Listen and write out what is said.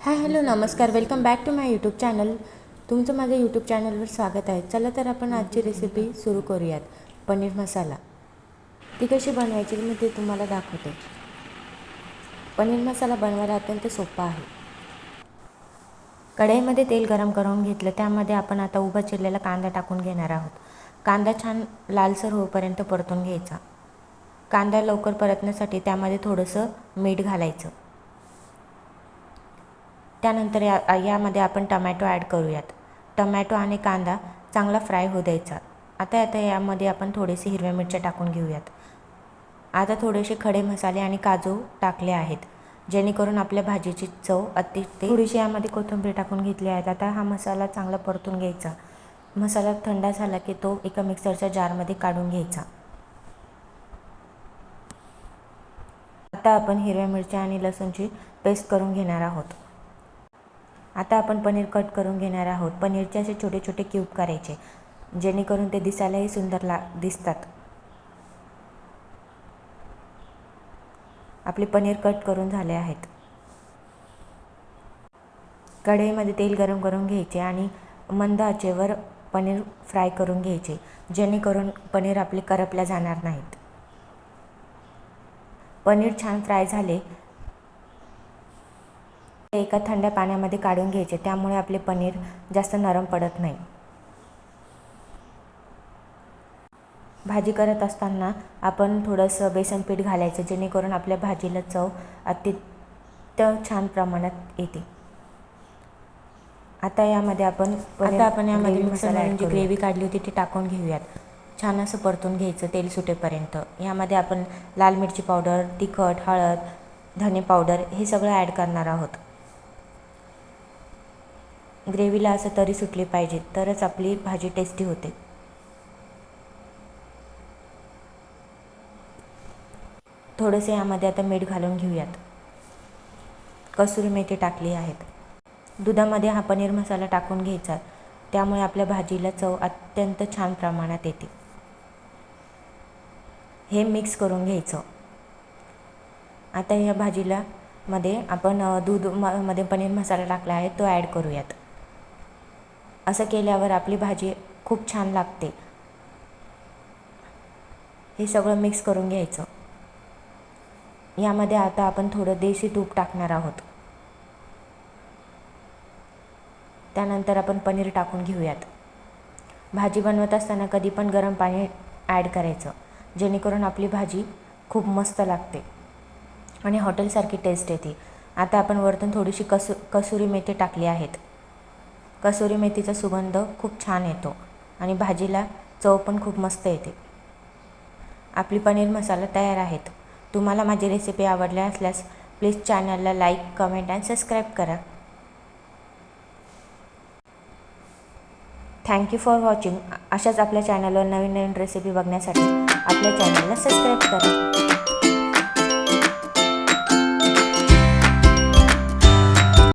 हाय hello नमस्कार. Welcome back to my YouTube channel तुमचं माझ्या यूट्यूब चॅनलवर स्वागत आहे. चला तर आपण आजची रेसिपी सुरू करूयात. पनीर मसाला. ती कशी बनवायची मी ते तुम्हाला दाखवते. पनीर मसाला बनवायला अत्यंत सोपा आहे. कढईमध्ये तेल गरम करून घेतलं. त्यामध्ये आपण आता उभा चिरलेला कांदा टाकून घेणार आहोत. कांदा छान लालसर होईपर्यंत परतून घ्यायचा. कांदा लवकर परतण्यासाठी त्यामध्ये थोडंसं मीठ घालायचं. त्यानंतर या यामध्ये आपण टमॅटो ॲड करूयात. टमॅटो आणि कांदा चांगला फ्राय होऊ द्यायचा. आता आता यामध्ये आपण थोडेसे हिरव्या मिरच्या टाकून घेऊयात. आता थोडेसे खडे मसाले आणि काजू टाकले आहेत. जेणेकरून आपल्या भाजीची चव अतिशय थोडीशी यामध्ये कोथिंबीर टाकून घेतली आहेत आता हा मसाला चांगला परतून घ्यायचा. मसाला थंड झाला की तो एका मिक्सरच्या जारमध्ये काढून घ्यायचा. आता आपण हिरव्या मिरच्या आणि लसूणची पेस्ट करून घेणार आहोत. आता आपण पनीर कट करून घेणार आहोत. पनीरचे असे छोटे छोटे क्यूब करायचे जेणेकरून ते दिसायलाही सुंदर ला दिसतात. आपले पनीर कट करून झाले आहेत. कढईमध्ये तेल गरम करून घ्यायचे आणि मंद आचेवर पनीर फ्राय करून घ्यायचे जेणेकरून पनीर आपले करपल्या जाणार नाहीत. पनीर छान फ्राय झाले एका थंड पाण्यामध्ये काढून घ्यायचे. त्यामुळे आपले पनीर जास्त नरम पडत नाही. भाजी करत असताना आपण थोडंसं बेसन पीठ घालायचं जेणेकरून आपल्या भाजीला चव अत्यंत छान प्रमाणात येते. आता यामध्ये आपण आता आपण यामध्ये मिक्सरमधून जी ग्रेव्ही काढली होती ती टाकून घेऊयात. छान असं परतून घ्यायचं तेल सुटेपर्यंत. यामध्ये आपण लाल मिरची पावडर तिखट हळद धने पावडर हे सगळं ॲड करणार आहोत. ग्रेव्हीला असं तरी सुटली पाहिजे तरच आपली भाजी टेस्टी होते. थोडंसं यामध्ये आता मीठ घालून घेऊयात. कसुरी मेथी टाकली आहेत. दुधामध्ये हा पनीर मसाला टाकून घ्यायचा त्यामुळे आपल्या भाजीला चव अत्यंत छान प्रमाणात येते. हे मिक्स करून घ्यायचं. आता या भाजीला मध्ये आपण दूधमध्ये पनीर मसाला टाकला आहे तो ॲड करूयात. असं केल्यावर आपली भाजी खूप छान लागते. हे सगळं मिक्स करून घ्यायचं. यामध्ये आता आपण थोडं देशी तूप टाकणार आहोत. त्यानंतर आपण पनीर टाकून घेऊयात. भाजी बनवत असताना कधी पण गरम पाणी ॲड करायचं. जेणेकरून आपली भाजी खूप मस्त लागते. आणि हॉटेलसारखी टेस्ट येते. आता आपण वरतून थोडीशी कसु कसुरी मेथी टाकली आहेत. कसुरी मेथीचा सुगंध खूप छान येतो आणि भाजीला चव पण खूप मस्त येते. आपली पनीर मसाला तयार आहेत. तुम्हाला माझी रेसिपी आवडल्या असल्यास प्लीज चॅनलला लाईक कमेंट आणि सबस्क्राईब करा. थँक्यू फॉर वॉचिंग अशाच आपल्या चॅनलवर नवीन नवीन रेसिपी बघण्यासाठी आपल्या चॅनलला सबस्क्राईब करा.